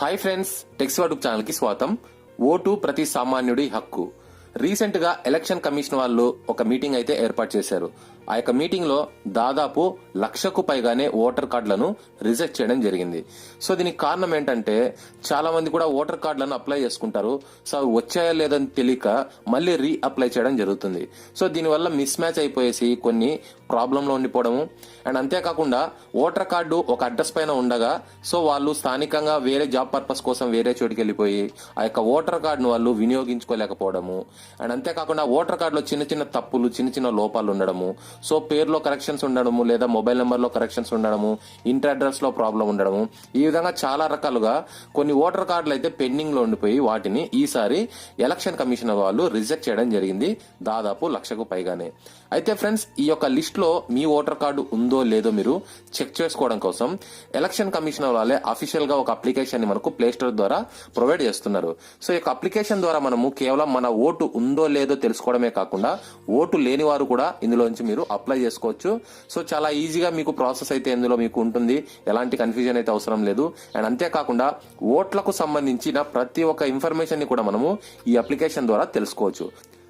Hi friends tax ఛానల్కి స్వాగతం. Vote ప్రతి సామాన్యుడి హక్కు. రీసెంట్గా ఎలక్షన్ కమిషన్ వాళ్ళు ఒక మీటింగ్ అయితే ఏర్పాటు చేశారు. ఆ యొక్క మీటింగ్లో దాదాపు లక్షకు పైగానే ఓటర్ కార్డులను రిజెక్ట్ చేయడం జరిగింది. సో దీనికి కారణం ఏంటంటే చాలా మంది కూడా ఓటర్ కార్డులను అప్లై చేసుకుంటారు. సో అవి వచ్చాయా లేదని తెలియక మళ్ళీ రీ అప్లై చేయడం జరుగుతుంది. సో దీనివల్ల మిస్ మ్యాచ్ అయిపోయేసి కొన్ని ప్రాబ్లంలో ఉండిపోవడము. అండ్ అంతేకాకుండా ఓటర్ కార్డు ఒక అడ్రస్ పైన ఉండగా సో వాళ్ళు స్థానికంగా వేరే జాబ్ పర్పస్ కోసం వేరే చోటుకి వెళ్ళిపోయి ఆ యొక్క ఓటర్ కార్డును వాళ్ళు వినియోగించుకోలేకపోవడము. అండ్ అంతేకాకుండా ఓటర్ కార్డులో చిన్న చిన్న తప్పులు చిన్న చిన్న లోపాలు ఉండడము. సో పేర్లో కరెక్షన్స్ ఉండడము లేదా మొబైల్ నెంబర్లో కరెక్షన్స్ ఉండడము ఇంటర్ అడ్రస్లో ప్రాబ్లం ఉండడము ఈ విధంగా చాలా రకాలుగా కొన్ని ఓటర్ కార్డులు అయితే పెండింగ్లో ఉండిపోయి వాటిని ఈసారి ఎలక్షన్ కమిషన్ వాళ్ళు రిజెక్ట్ చేయడం జరిగింది దాదాపు లక్షకు పైగానే. అయితే ఫ్రెండ్స్ ఈ యొక్క లిస్ట్లో మీ ఓటర్ కార్డు ఉందో లేదో మీరు చెక్ చేసుకోవడం కోసం ఎలక్షన్ కమిషన్ వాళ్ళే అఫీషియల్గా ఒక అప్లికేషన్ని మనకు ప్లే స్టోర్ ద్వారా ప్రొవైడ్ చేస్తున్నారు. సో ఈ యొక్క అప్లికేషన్ ద్వారా మనము కేవలం మన ఓటు ఉందో లేదో తెలుసుకోవడమే కాకుండా ఓటు లేని వారు కూడా ఇందులోంచి మీరు అప్లై చేసుకోవచ్చు. సో చాలా ఈజీగా మీకు ప్రాసెస్ అయితే ఇందులో మీకు ఉంటుంది. ఎలాంటి కన్ఫ్యూజన్ అయితే అవసరం లేదు. అండ్ అంతేకాకుండా ఓట్లకు సంబంధించిన ప్రతి ఒక్క ఇన్ఫర్మేషన్ని కూడా మనము ఈ అప్లికేషన్ ద్వారా తెలుసుకోవచ్చు.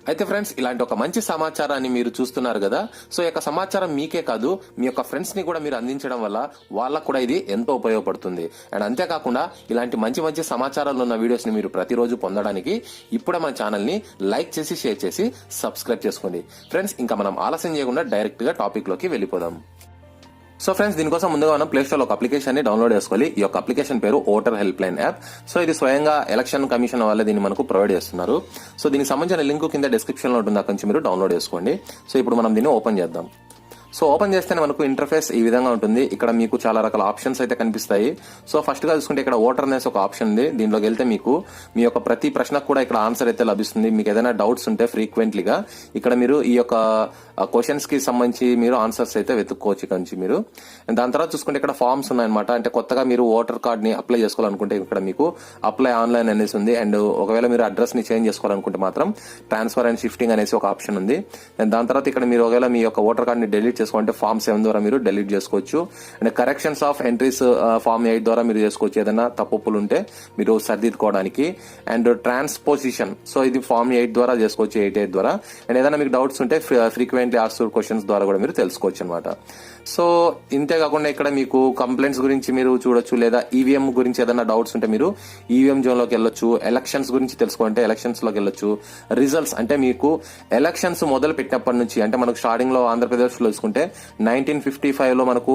అయితే ఫ్రెండ్స్ ఇలాంటి ఒక మంచి సమాచారాన్ని మీరు చూస్తున్నారు కదా? సో యొక్క సమాచారం మీకే కాదు మీ యొక్క ఫ్రెండ్స్ని కూడా మీరు అందించడం వల్ల వాళ్ళకు కూడా ఇది ఎంతో ఉపయోగపడుతుంది. అండ్ అంతేకాకుండా ఇలాంటి మంచి మంచి సమాచారాలు ఉన్న వీడియోస్ని మీరు ప్రతిరోజు పొందడానికి ఇప్పుడే మన ఛానల్ని లైక్ చేసి షేర్ చేసి సబ్స్క్రైబ్ చేసుకోండి. ఫ్రెండ్స్ ఇంకా మనం ఆలస్యం చేయకుండా డైరెక్ట్గా టాపిక్లోకి వెళ్ళిపోదాం. సో ఫ్రెండ్స్ దీనికోసం ముందుగా మనం ప్లేస్టోర్ ఒక అప్లికేషన్ని డౌన్లోడ్ చేసుకోవాలి ఈ యొక్క అప్లికేషన్ పేరు voter help line app. So ఇది స్వయంగా ఎలక్షన్ కమిషన్ వాళ్ళే దీన్ని మనకు ప్రొవైడ్ చేస్తున్నారు. సో దీనికి సంబంధించిన లింక్ కింద డిస్క్రిప్షన్లో ఉంటుంది అక్కడి నుంచి మీరు డౌన్లోడ్ చేసుకోండి. సో ఇప్పుడు మనం దీన్ని ఓపెన్ చేద్దాం. సో ఓపెన్ చేస్తేనే మనకు ఇంటర్ఫేస్ ఈ విధంగా ఉంటుంది. ఇక్కడ మీకు చాలా రకాల ఆప్షన్స్ అయితే కనిపిస్తాయి. సో ఫస్ట్గా చూసుకుంటే ఇక్కడ ఓటర్ అనేసి ఒక ఆప్షన్ ఉంది. దీంట్లోకి వెళ్తే మీకు మీ యొక్క ప్రతి ప్రశ్నకు కూడా ఇక్కడ ఆన్సర్ అయితే లభిస్తుంది. మీకు ఏదైనా డౌట్స్ ఉంటే ఫ్రీక్వెంట్లీగా ఇక్కడ మీరు ఈ యొక్క క్వశ్చన్స్కి సంబంధించి మీరు ఆన్సర్స్ అయితే వెతుక్కోవచ్చు ఇక్కడ నుంచి మీరు. దాని తర్వాత చూసుకుంటే ఇక్కడ ఫార్మ్స్ ఉన్నాయన్నమాట. అంటే కొత్తగా మీరు ఓటర్ కార్డ్ని అప్లై చేసుకోవాలనుకుంటే ఇక్కడ మీకు అప్లై ఆన్లైన్ అనేసి ఉంది. అండ్ ఒకవేళ మీరు అడ్రస్ని చేంజ్ చేసుకోవాలనుకుంటే మాత్రం ట్రాన్స్ఫర్ అండ్ షిఫ్టింగ్ అనేసి ఒక ఆప్షన్ ఉంది. అండ్ దాని తర్వాత ఇక్కడ మీరు ఒకవేళ మీ యొక్క ఓటర్ కార్డ్ని డెలీట్ చేసుకోవాలంటే ఫామ్ సెవెన్ ద్వారా మీరు డిలీట్ చేసుకోవచ్చు. And corrections of entries form eight ద్వారా మీరు చేసుకోవచ్చు. ఏదైనా తప్పులు ఉంటే మీరు సరిదిద్దుకోవడానికి. అండ్ ట్రాన్స్పోజిషన్ సో ఇది ఫామ్ ఎయిట్ ద్వారా చేసుకోవచ్చు ఎయిట్ ఎయిట్ ద్వారా. అండ్ ఏదైనా మీకు డౌట్స్ ఉంటే ఫ్రీక్వెంట్లీ ఆస్టర్ క్వశ్చన్స్ ద్వారా కూడా మీరు తెలుసుకోవచ్చు అనమాట సో ఇంతే కాకుండా ఇక్కడ మీకు కంప్లైంట్స్ గురించి మీరు చూడొచ్చు లేదా ఈవీఎం గురించి ఏదైనా డౌట్స్ ఉంటే మీరు ఈవీఎం జోన్లోకి వెళ్ళొచ్చు. ఎలక్షన్స్ గురించి తెలుసుకోవాలంటే ఎలక్షన్స్లోకి వెళ్ళొచ్చు. రిజల్ట్స్ అంటే మీకు ఎలక్షన్స్ మొదలు పెట్టినప్పటి నుంచి అంటే మనకు స్టార్టింగ్లో ఆంధ్రప్రదేశ్లో చూసుకుంటే నైన్టీన్ ఫిఫ్టీ ఫైవ్లో మనకు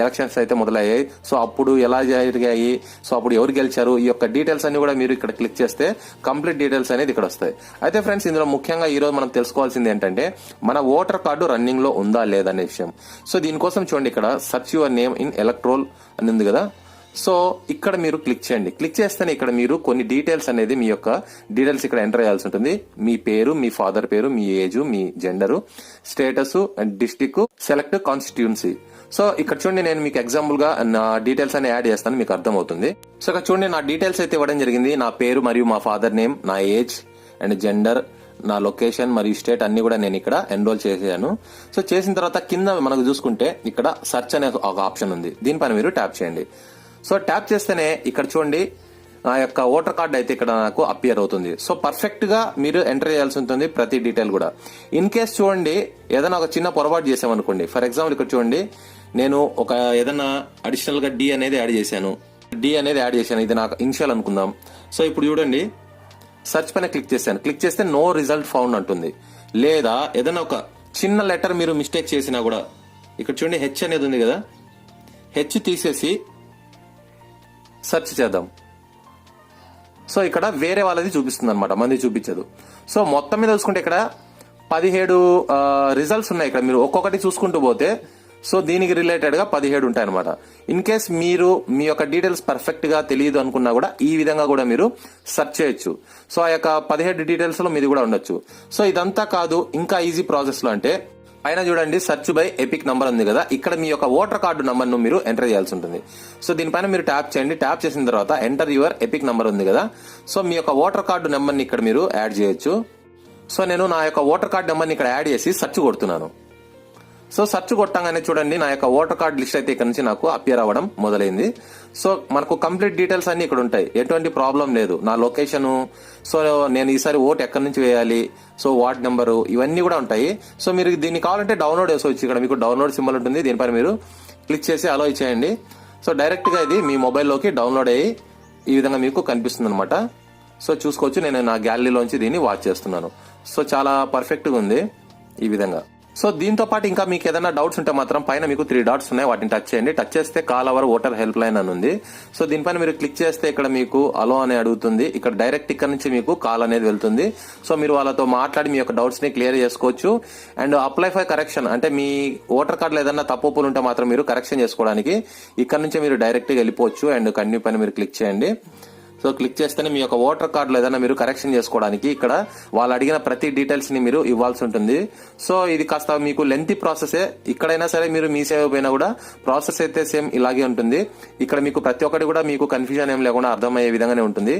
ఎలక్షన్స్ అయితే మొదలయ్యాయి. సో అప్పుడు ఎలా జరిగాయి? సో అప్పుడు ఎవరు గెలిచారు? ఈ యొక్క డీటెయిల్స్ అన్ని కూడా మీరు ఇక్కడ క్లిక్ చేస్తే కంప్లీట్ డీటెయిల్స్ అనేది ఇక్కడ వస్తాయి. అయితే ఫ్రెండ్స్ ఇందులో ముఖ్యంగా ఈ రోజు మనం తెలుసుకోవాల్సింది ఏంటంటే మన ఓటర్ కార్డు రన్నింగ్లో ఉందా లేదా అనే విషయం. సో దీనికోసం చూడండి ఇక్కడ search your name in electoral అని ఉంది కదా? సో ఇక్కడ మీరు క్లిక్ చేయండి. క్లిక్ చేస్తేనే ఇక్కడ మీరు కొన్ని డీటెయిల్స్ అనేది మీ యొక్క డీటెయిల్స్ ఇక్కడ ఎంటర్ చేయాల్సి ఉంటుంది. మీ పేరు మీ ఫాదర్ పేరు మీ age me gender status and district select constituency so ఇక్కడ చూడండి నేను మీకు ఎగ్జాంపుల్గా నా డీటెయిల్స్ అని యాడ్ చేస్తాను మీకు అర్థమవుతుంది. సో ఇక్కడ చూడండి నా డీటెయిల్స్ అయితే ఇవ్వడం జరిగింది. నా పేరు మరియు మా ఫాదర్ నేమ్ నా ఏజ్ అండ్ జెండర్ నా లొకేషన్ మరియు స్టేట్ అన్ని కూడా నేను ఇక్కడ ఎన్రోల్ చేసాను సో చేసిన తర్వాత కింద మనకు చూసుకుంటే ఇక్కడ సెర్చ్ అనే ఒక ఆప్షన్ ఉంది. దీనిపైన మీరు ట్యాప్ చేయండి. సో ట్యాప్ చేస్తేనే ఇక్కడ చూడండి నా యొక్క ఓటర్ కార్డ్ అయితే ఇక్కడ నాకు అపియర్ అవుతుంది. సో పర్ఫెక్ట్గా మీరు ఎంటర్ చేయాల్సి ఉంటుంది ప్రతి డీటెయిల్ కూడా. ఇన్ కేస్ చూడండి ఏదైనా ఒక చిన్న పొరపాటు చేసామనుకోండి ఫర్ ఎగ్జాంపుల్ ఇక్కడ చూడండి నేను ఒక ఏదైనా అడిషనల్గా డి అనేది యాడ్ చేశాను. డి అనేది యాడ్ చేశాను ఇది నాకు ఇన్షియల్ అనుకుందాం. సో ఇప్పుడు చూడండి సెర్చ్ పైన క్లిక్ చేశాను. క్లిక్ చేస్తే నో రిజల్ట్ ఫౌండ్ అంటుంది. లేదా ఏదైనా ఒక చిన్న లెటర్ మీరు మిస్టేక్ చేసినా కూడా ఇక్కడ చూడండి హెచ్ అనేది ఉంది కదా హెచ్ తీసేసి సెర్చ్ చేద్దాం. సో ఇక్కడ వేరే వాళ్ళది చూపిస్తుంది అనమాట మంది చూపించదు. సో మొత్తం మీద చూసుకుంటే ఇక్కడ పదిహేడు రిజల్ట్స్ ఉన్నాయి ఇక్కడ. మీరు ఒక్కొక్కటి చూసుకుంటూ పోతే సో దీనికి రిలేటెడ్గా పదిహేడు ఉంటాయి అనమాట ఇన్ కేస్ మీరు మీ యొక్క డీటెయిల్స్ పర్ఫెక్ట్గా తెలియదు అనుకున్నా కూడా ఈ విధంగా కూడా మీరు సెర్చ్ చేయొచ్చు. సో ఆ యొక్క పదిహేడు డీటెయిల్స్లో మీది కూడా ఉండొచ్చు. సో ఇదంతా కాదు ఇంకా ఈజీ ప్రాసెస్లో అంటే పైన చూడండి సర్చ్ బై ఎపిక్ నంబర్ ఉంది కదా. ఇక్కడ మీ యొక్క ఓటర్ కార్డు నంబర్ను మీరు ఎంటర్ చేయాల్సి ఉంటుంది. సో దీనిపైన మీరు ట్యాప్ చేయండి. ట్యాప్ చేసిన తర్వాత ఎంటర్ యువర్ ఎపిక్ నంబర్ ఉంది కదా. సో మీ యొక్క ఓటర్ కార్డు నెంబర్ని ఇక్కడ మీరు యాడ్ చేయొచ్చు. సో నేను నా యొక్క ఓటర్ కార్డు నెంబర్ని ఇక్కడ యాడ్ చేసి సర్చ్ కొడుతున్నాను. సో సర్చ్ కొట్టంగానే చూడండి నా యొక్క ఓటర్ కార్డ్ లిస్ట్ అయితే ఇక్కడ నుంచి నాకు అపియర్ అవ్వడం మొదలైంది. సో మనకు కంప్లీట్ డీటెయిల్స్ అన్ని ఇక్కడ ఉంటాయి. ఎటువంటి ప్రాబ్లం లేదు. నా లొకేషను సో నేను ఈసారి ఓట్ ఎక్కడి నుంచి వేయాలి సో వార్డ్ నెంబరు ఇవన్నీ కూడా ఉంటాయి. సో మీరు దీన్ని కావాలంటే డౌన్లోడ్ చేసుకోవచ్చు. ఇక్కడ మీకు డౌన్లోడ్ సింబల్ ఉంటుంది. దీనిపైన మీరు క్లిక్ చేసి అలో ఇచ్చేయండి సో డైరెక్ట్గా ఇది మీ మొబైల్లోకి డౌన్లోడ్ అయ్యి ఈ విధంగా మీకు కనిపిస్తుంది అనమాట సో చూసుకోవచ్చు. నేను నా గ్యాలరీలోంచి దీన్ని వాచ్ చేస్తున్నాను. సో చాలా పర్ఫెక్ట్గా ఉంది ఈ విధంగా. సో దీంతో పాటు ఇంకా మీకు ఏదైనా డౌట్స్ ఉంటే మాత్రం పైన మీకు త్రీ డాట్స్ ఉన్నాయి. వాటిని టచ్ చేయండి. టచ్ చేస్తే call our voter help line అని ఉంది. సో దీనిపైన మీరు క్లిక్ చేస్తే ఇక్కడ మీకు అలో అని అడుగుతుంది. ఇక్కడ డైరెక్ట్ ఇక్కడ నుంచి మీకు కాల్ అనేది వెళ్తుంది. సో మీరు వాళ్ళతో మాట్లాడి మీ యొక్క డౌట్స్ని క్లియర్ చేసుకోవచ్చు. అండ్ అప్లై ఫర్ కరెక్షన్ అంటే మీ ఓటర్ కార్డులో ఏదైనా తప్పులు ఉంటే మాత్రం మీరు కరెక్షన్ చేసుకోవడానికి ఇక్కడ నుంచి మీరు డైరెక్ట్గా వెళ్ళిపోవచ్చు. అండ్ కన్యూ పైన మీరు క్లిక్ చేయండి. సో క్లిక్ చేస్తేనే మీ యొక్క ఓటర్ కార్డులో ఏదైనా మీరు కరెక్షన్ చేసుకోవడానికి ఇక్కడ వాళ్ళు అడిగిన ప్రతి డీటెయిల్స్ని మీరు ఇవ్వాల్సి ఉంటుంది. సో ఇది కాస్త మీకు లెంతీ ప్రాసెసే ఇక్కడైనా సరే మీరు మీ సేవ పోయినా కూడా ప్రాసెస్ అయితే సేమ్ ఇలాగే ఉంటుంది. ఇక్కడ మీకు ప్రతి ఒక్కటి కూడా మీకు కన్ఫ్యూజన్ ఏం లేకుండా అర్థమయ్యే విధంగానే ఉంటుంది.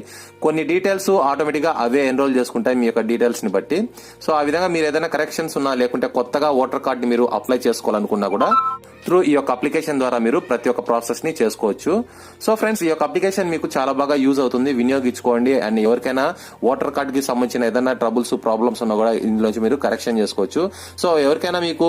కొన్ని డీటెయిల్స్ ఆటోమేటిక్గా అవే ఎన్రోల్ చేసుకుంటాయి మీ యొక్క డీటెయిల్స్ని బట్టి. సో ఆ విధంగా మీరు ఏదైనా కరెక్షన్స్ ఉన్నా లేకుంటే కొత్తగా ఓటర్ కార్డు మీరు అప్లై చేసుకోవాలనుకున్నా కూడా త్రూ ఈ యొక్క అప్లికేషన్ ద్వారా మీరు ప్రతి ఒక్క ప్రాసెస్ని చేసుకోవచ్చు. సో ఫ్రెండ్స్ ఈ యొక్క అప్లికేషన్ మీకు చాలా బాగా యూజ్ అవుతుంది. వినియోగించుకోండి. అండ్ ఎవరికైనా ఓటర్ కార్డ్కి సంబంధించిన ఏదైనా ట్రబుల్స్ ప్రాబ్లమ్స్ ఉన్నా కూడా ఇందులోంచి మీరు కరెక్షన్ చేసుకోవచ్చు. సో ఎవరికైనా మీకు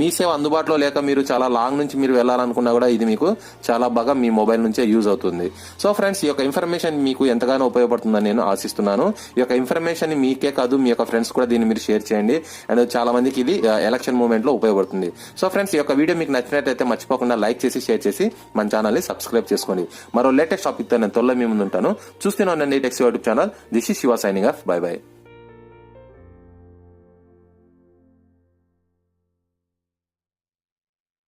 మీ సేవ అందుబాటులో లేక మీరు చాలా లాంగ్ నుంచి మీరు వెళ్ళాలనుకున్నా కూడా ఇది మీకు చాలా బాగా మీ మొబైల్ నుంచే యూజ్ అవుతుంది. సో ఫ్రెండ్స్ ఈ యొక్క ఇన్ఫర్మేషన్ మీకు ఎంతగానో ఉపయోగపడుతుందని నేను ఆశిస్తున్నాను. ఈ యొక్క ఇన్ఫర్మేషన్ మీకే కాదు మీ యొక్క ఫ్రెండ్స్ కూడా దీన్ని మీరు షేర్ చేయండి. అండ్ చాలా మందికి ఇది ఎలక్షన్ మూమెంట్లో ఉపయోగపడుతుంది. సో ఫ్రెండ్స్ ఈ యొక్క వీడియో మీకు నచ్చినట్టయితే మర్చిపోకుండా లైక్ చేసి షేర్ చేసి మన ఛానల్ని సబ్స్క్రైబ్ చేసుకోండి. మరో లేటెస్ట్ టాపిక్తో నేను త్వరలో మీ ముందు ఉంటాను చూస్తూనే ఉండండి tech's YouTube channel. This is Shiva signing off. Bye bye.